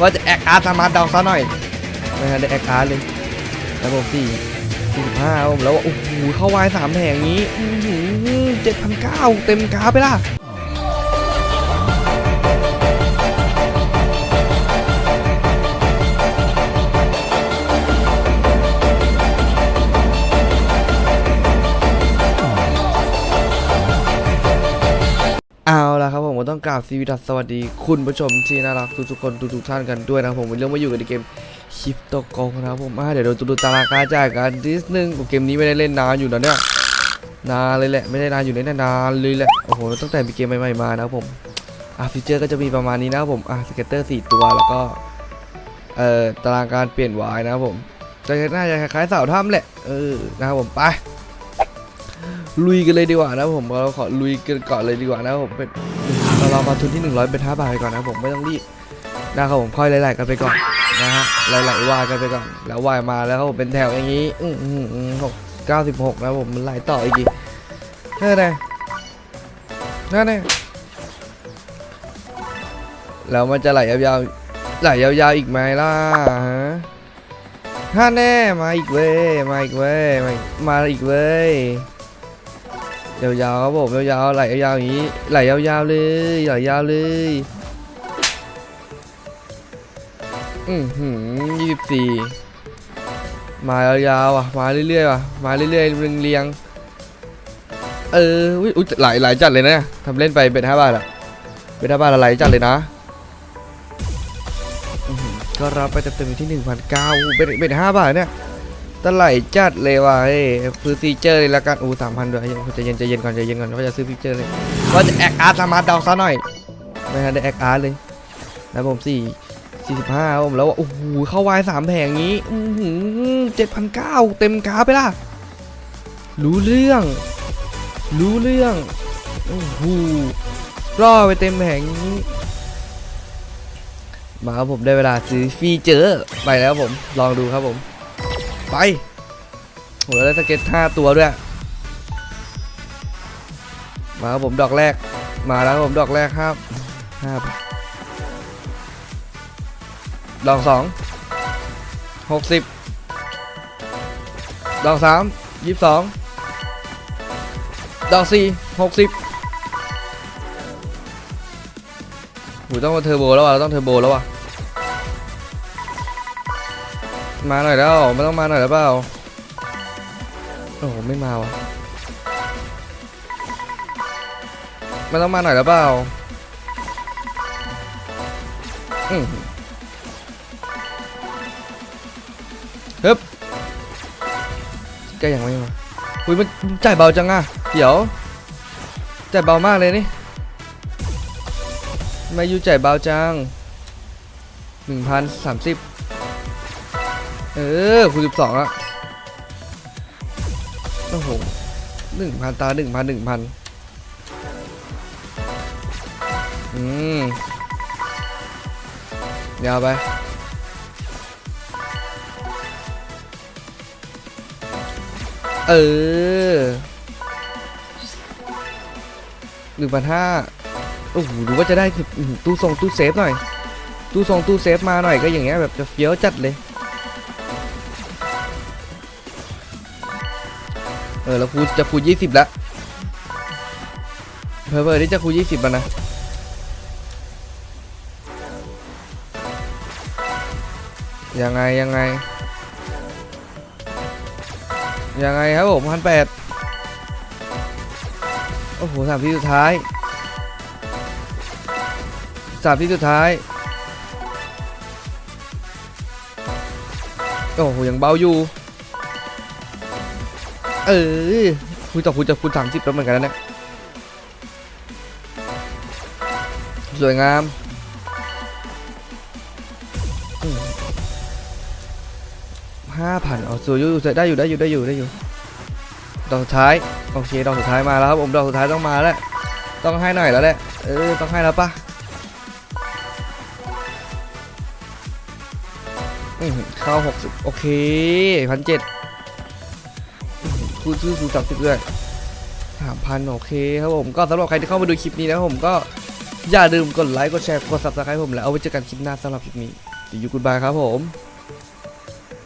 ว่าจะแอคอาร์ตสามารถเดาซะหน่อยไม่ทันได้แอคอาร์ตเลยแล้วผมสี่สี่สิบห้าผมแล้วโอ้โหเข้าวายสามแผงนี้เจ็ดพันเก้าเต็มกราฟไปล่ะเอาละครับ ต้องกราบสวัสดีสวัสดี คุณผู้ชมที่น่ารักทุกๆคนทุกๆท่านกันด้วยนะผมวันนี้มาอยู่กันในเกมชิปโตโกงนะผมเดี๋ยวเราดูตารางการจ่ายกันนิดนึงเกมนี้ไม่ได้เล่นนานอยู่นะเนี่ยนานเลยแหละไม่ได้นานอยู่ในนานเลยแหละโอ้โหตั้งแต่มีเกมใหม่ๆมานะผมอ่าฟีเจอร์ก็จะมีประมาณนี้นะผมอ่าสเก็ตเตอร์สี่ตัวแล้วก็เอ่อตารางการเปลี่ยนวายนะผมจะน่าจะคล้ายๆเสาถ้ำแหละเออนะครับผมไปลุยกันเลยดีกว่านะผมเราขอลุยกันก่อนเลยดีกว่านะผมเป็น เราเรามาทุนที่ 100 เป็น5บาทไปก่อนนะผมไม่ต้องรีบนะครับผมค่อยไล่ๆกันไปก่อนนะฮะไล่ๆวายกันไปก่อนแล้ววายมาแล้วผมเป็นแถวอย่างนี้อืมอืมอืมหกเก้าสิบหกนะครับผมมันไล่ต่ออีกทีนั่นไงนั่นไงแล้วมันจะไหลยาวๆไหลยาวๆอีกไหมล่ะฮะฮ่าแน่มาอีกเว้ยมาอีกเว้ยมามาอีกเว้ย ยาวๆครับผมยาวๆไหลยาวๆอย่างนี้ไหลยาวๆเลยไหลยาวเลยอือหือยี่สิบสี่มายาวๆอะมาเรื่อยๆว่ะมาเรื่อยๆเรียงๆเอออุ๊ยอุ๊ยไหลไหลจัดเลยนะทำเล่นไปเป็นห้าบาทอะเป็นห้าบาทอะไรจัดเลยนะก็รับไปเต็มๆที่หนึ่งพันเก้าเป็นเป็นห้าบาทเนี่ย ตะไหลจัดเลยว่ะเฮ้ยซื้อฟีเจอร์เลยละกันอู้สามพันด้วยใจเย็นใจเย็นก่อนใจเย็นก่อนว่าจะซื้อฟีเจอร์เลยว่าจะแอคอาร์ตสามารถเดาซะหน่อยไม่ทันได้แอคอาร์ตเลยแล้วผมสี่สี่สิบห้าผมแล้วโอ้โหเข้าวายสามแผงนี้เจ็ดพันเก้าเต็มกราฟไปล่ะ รู้เรื่อง รู้เรื่องโอ้โหล่อไปเต็มแผงนี้มาครับผมได้เวลาซื้อฟีเจอร์ไปแล้วผมลองดูครับผม ไปโหแล้วสเก็ตห้าตัวด้วย มาครับผมดอกแรก มาแล้วครับผมดอกแรกครับห้าดอกสองหกสิบดอกสามยี่สิบสองดอกสี่หกสิบหูต้องมาเทอร์โบแล้วว่ะเราต้องเทอร์โบแล้วว่ะ มาหน่อยแล้วไม่ต้องมาหน่อยแล้วเปล่าโอ้โหไม่มาวะไม่ต้องมาหน่อยแล้วเปล่าอืมฮึบแกยังไม่มาอุ้ยมันจ่ายเบาจังอะเดี๋ยวจ่ายเบามากเลยนี่ไมาอยู่จ่ายเบาจังหนึ่งพันสามสิบ เออคูณสิบสองอะโอ้โหหนึ่งพันตาหนึ่งพันหนึ่งพันอืมยาวไปเออหนึ่งพันห้าโอ้โหดูว่าจะได้ตู้ทรงตู้เซฟหน่อย ตู้ทรงตู้เซฟมาหน่อยก็อย่างเงี้ยแบบจะเฟี้ยวจัดเลย เออแล้วคูจะคูยี่สิบแล้วเพอเพอที่จะคูยี่สิบแล้วนะยังไงยังไงยังไงครับผมพันแปดโอ้โหสามที่สุดท้ายสามที่สุดท้ายโอ้โหยังเบาอยู่ เออคุยต่อคุยจะคูณสามสิบแล้วเหมือนกันนะเนี่ยสวยงามห้าพันเอาสวยอยู่ได้อยู่ได้อยู่ได้อยู่ได้อยู่ดอกสุดท้ายโอเคดอกสุดท้ายมาแล้วครับผมดอกสุดท้ายต้องมาแล้วต้องให้หน่อยแล้วแหละเออต้องให้แล้วปะเข้าหกสิบโอเคพันเจ็ด คูณชื่อคูณสามสิบด้วยสามพันโอเคครับผมก็สำหรับใครที่เข้ามาดูคลิปนี้นะครับผมก็อย่าลืมกดไลค์กดแชร์กดซับสไครต์ผมแล้วเอาไว้เจอกันคลิปหน้าสำหรับคลิปนี้ดีอยู่กุดบายครับผม